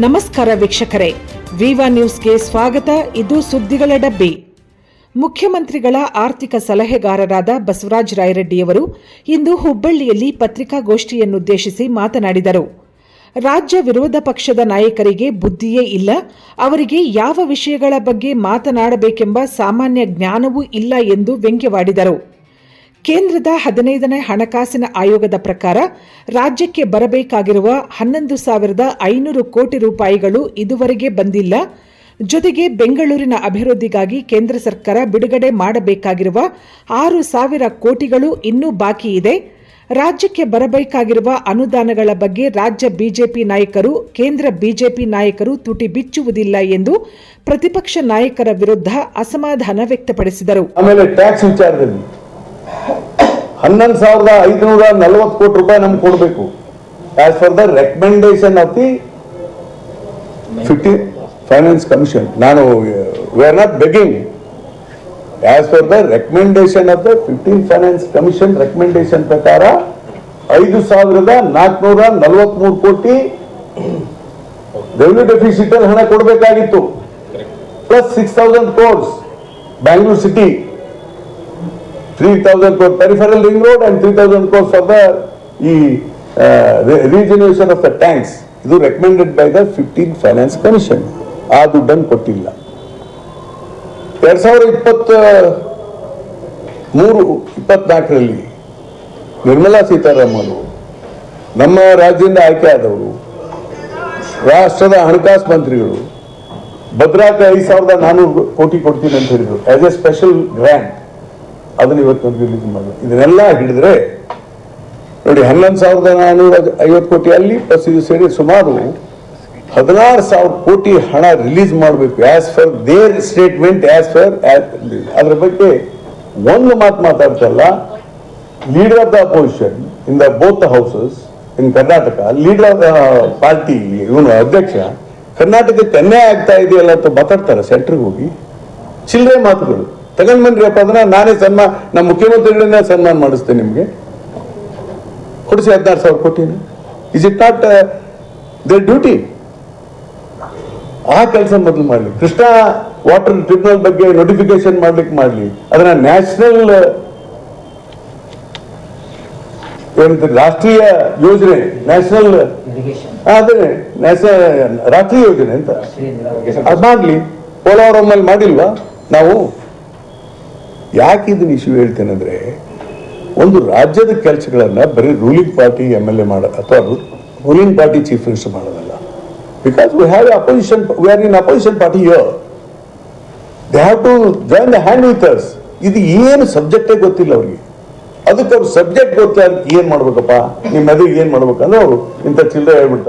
ನಮಸ್ಕಾರ ವೀಕ್ಷಕರೇ. ವಿವಾ ನ್ಯೂಸ್ಗೆ ಸ್ವಾಗತ. ಇದು ಸುದ್ದಿಗಳ ಡಬ್ಬಿ. ಮುಖ್ಯಮಂತ್ರಿಗಳ ಆರ್ಥಿಕ ಸಲಹೆಗಾರರಾದ ಬಸವರಾಜ ರಾಯರೆಡ್ಡಿಯವರು ಇಂದು ಹುಬ್ಬಳ್ಳಿಯಲ್ಲಿ ಪತ್ರಿಕಾಗೋಷ್ಠಿಯನ್ನುದ್ದೇಶಿಸಿ ಮಾತನಾಡಿದರು. ರಾಜ್ಯ ವಿರೋಧ ಪಕ್ಷದ ನಾಯಕರಿಗೆ ಬುದ್ಧಿಯೇ ಇಲ್ಲ. ಅವರಿಗೆ ಯಾವ ವಿಷಯಗಳ ಬಗ್ಗೆ ಮಾತನಾಡಬೇಕೆಂಬ ಸಾಮಾನ್ಯ ಜ್ಞಾನವೂ ಇಲ್ಲ ಎಂದು ವ್ಯಂಗ್ಯವಾಡಿದರು. ಕೇಂದ್ರದ ಹದಿನೈದನೇ ಹಣಕಾಸಿನ ಆಯೋಗದ ಪ್ರಕಾರ ರಾಜ್ಯಕ್ಕೆ ಬರಬೇಕಾಗಿರುವ ಹನ್ನೊಂದು ಸಾವಿರದ ಐನೂರು ಕೋಟಿ ರೂಪಾಯಿಗಳು ಇದುವರೆಗೆ ಬಂದಿಲ್ಲ. ಜೊತೆಗೆ ಬೆಂಗಳೂರಿನ ಅಭಿವೃದ್ಧಿಗಾಗಿ ಕೇಂದ್ರ ಸರ್ಕಾರ ಬಿಡುಗಡೆ ಮಾಡಬೇಕಾಗಿರುವ ಆರು ಸಾವಿರ ಕೋಟಿಗಳು ಇನ್ನೂ ಬಾಕಿ ಇದೆ. ರಾಜ್ಯಕ್ಕೆ ಬರಬೇಕಾಗಿರುವ ಅನುದಾನಗಳ ಬಗ್ಗೆ ರಾಜ್ಯ ಬಿಜೆಪಿ ನಾಯಕರು, ಕೇಂದ್ರ ಬಿಜೆಪಿ ನಾಯಕರು ತುಟಿ ಬಿಚ್ಚುವುದಿಲ್ಲ ಎಂದು ಪ್ರತಿಪಕ್ಷ ನಾಯಕರ ವಿರುದ್ಧ ಅಸಮಾಧಾನ ವ್ಯಕ್ತಪಡಿಸಿದರು. ಹನ್ನೊಂದು ಸಾವಿರದ ಐದುನೂರ ನಲವತ್ತು ಕೋಟಿ ರೂಪಾಯಿ ನಮ್ಗೆ ಕೊಡಬೇಕು. As for the recommendation of the fifty finance commission ನಾನು we are not begging as for the recommendation of the fifteen finance commission recommendation ಪ್ರಕಾರ ಐದು ಸಾವಿರದ ನಾಲ್ಕುನೂರ ನಲವತ್ಮೂರು ಕೋಟಿ ರೆವಿನ್ಯೂ ಡೆಫಿಸಿಟ್ ಹಣ ಕೊಡಬೇಕಾಗಿತ್ತು. Plus six thousand crores Bangalore city 3,000 crore peripheral road and three 3,000 crores for the ಈ re- ಆಫ್ ದ ಟ್ಯಾಂಕ್ಸ್. ಇದು recommended by the fifteen finance commission ಆ ದುಡ್ಡನ್ನು ಕೊಟ್ಟಿಲ್ಲ. ಎರಡ್ ಸಾವಿರದ ಇಪ್ಪತ್ತ ಮೂರು ಇಪ್ಪತ್ನಾಲ್ಕರಲ್ಲಿ ನಿರ್ಮಲಾ ಸೀತಾರಾಮನ್ ನಮ್ಮ ರಾಜ್ಯದಿಂದ ಆಯ್ಕೆ ಆದವರು ರಾಷ್ಟ್ರದ ಹಣಕಾಸು ಮಂತ್ರಿಗಳು ಭದ್ರಾಕ ಐದು ಸಾವಿರದ ನಾನ್ನೂರು ಕೋಟಿ ಕೊಡ್ತೀನಿ ಅಂತ ಹೇಳಿದ್ರು. ಆಸ್ ಎ ಸ್ಪೆಷಲ್ ಗ್ರ್ಯಾಂಟ್ ಅದನ್ನ ಇವತ್ತು ರಿಲೀಸ್ ಮಾಡಿದ್ರು. ಇದನ್ನೆಲ್ಲ ಹಿಡಿದ್ರೆ ನೋಡಿ ಹನ್ನೊಂದು ಸಾವಿರದ ನಾನ್ನೂರ ಐವತ್ತು ಕೋಟಿ ಅಲ್ಲಿ ಪ್ಲಸ್ ಇದು ಸೇರಿ ಸುಮಾರು ಹದಿನಾರು ಸಾವಿರ ಕೋಟಿ ಹಣ ರಿಲೀಸ್ ಮಾಡಬೇಕು as per their statement as per ಅದ್ರ ಬಗ್ಗೆ ಒಂದು ಮಾತು ಮಾತಾಡ್ತಲ್ಲ leader of the opposition in the both houses in Karnataka leader of the party ಇವನು ಅಧ್ಯಕ್ಷ ಕರ್ನಾಟಕಕ್ಕೆ ಅನ್ಯಾಯ ಆಗ್ತಾ ಇದೆಯಲ್ಲ ಅಂತ ಮಾತಾಡ್ತಾರೆ ಸೆಂಟ್ರಿಗೆ ಹೋಗಿ. ಚಿಲ್ಲರೆ ಮಾತುಗಳು. ತಗೊಂಡ್ ಬನ್ರಿಯಪ್ಪ ಅದನ್ನ ನಾನೇ ಸನ್ಮಾನ ನಮ್ಮ ಮುಖ್ಯಮಂತ್ರಿಗಳನ್ನ ಸನ್ಮಾನ ಮಾಡಿಸ್ತೇನೆ ನಿಮಗೆ. ಕೊಡಿಸಿ ಹದಿನಾರು ಸಾವಿರ ಕೋಟಿನ is it not the duty ಆ ಕೆಲಸ ಮೊದಲು ಮಾಡಲಿ. ಕೃಷ್ಣ ವಾಟರ್ ಟ್ರಿಬ್ಯುನಲ್ ಬಗ್ಗೆ ನೋಟಿಫಿಕೇಶನ್ ಮಾಡ್ಲಿಕ್ಕೆ ಮಾಡಲಿ. ಅದನ್ನ ನ್ಯಾಷನಲ್ ಏನಂತ ರಾಷ್ಟ್ರೀಯ ಯೋಜನೆ ನ್ಯಾಷನಲ್ ಅದೇ ನ್ಯಾಷನಲ್ ರಾಷ್ಟ್ರೀಯ ಯೋಜನೆ ಅಂತ. ಅದು ಮಾಡ್ಲಿ. ಪೋಲವರಮ್ಮಲ್ಲಿ ಮಾಡಿಲ್ವಾ? ನಾವು ಯಾಕೆ ಇದನ್ನ ಇಶ್ಯೂ ಹೇಳ್ತೇನೆ ಅಂದ್ರೆ ಒಂದು ರಾಜ್ಯದ ಕೆಲಸಗಳನ್ನ ಬರೀ ruling party M L A ಮಾಡ, ಅಥವಾ ರೂಲಿಂಗ್ ಪಾರ್ಟಿ ಚೀಫ್ ಮಿನಿಸ್ಟರ್ ಮಾಡೋದಲ್ಲ. Because we have opposition we are in opposition party yo they have to join the hand with us ಇದು ಏನು ಸಬ್ಜೆಕ್ಟೇ ಗೊತ್ತಿಲ್ಲ ಅವ್ರಿಗೆ. ಅದಕ್ಕೆ ಅವ್ರ ಸಬ್ಜೆಕ್ಟ್ ಗೊತ್ತಿಲ್ಲ ಏನು ಏನ್ ಮಾಡ್ಬೇಕಪ್ಪ? ನಿಮ್ಮ ಎದುರಿಗೆ ಏನ್ ಮಾಡ್ಬೇಕಂದ್ರೆ ಅವರು ಇಂಥ ಚಿಲ್ಲರೆ ಹೇಳ್ಬಿಡ್ತಾರೆ.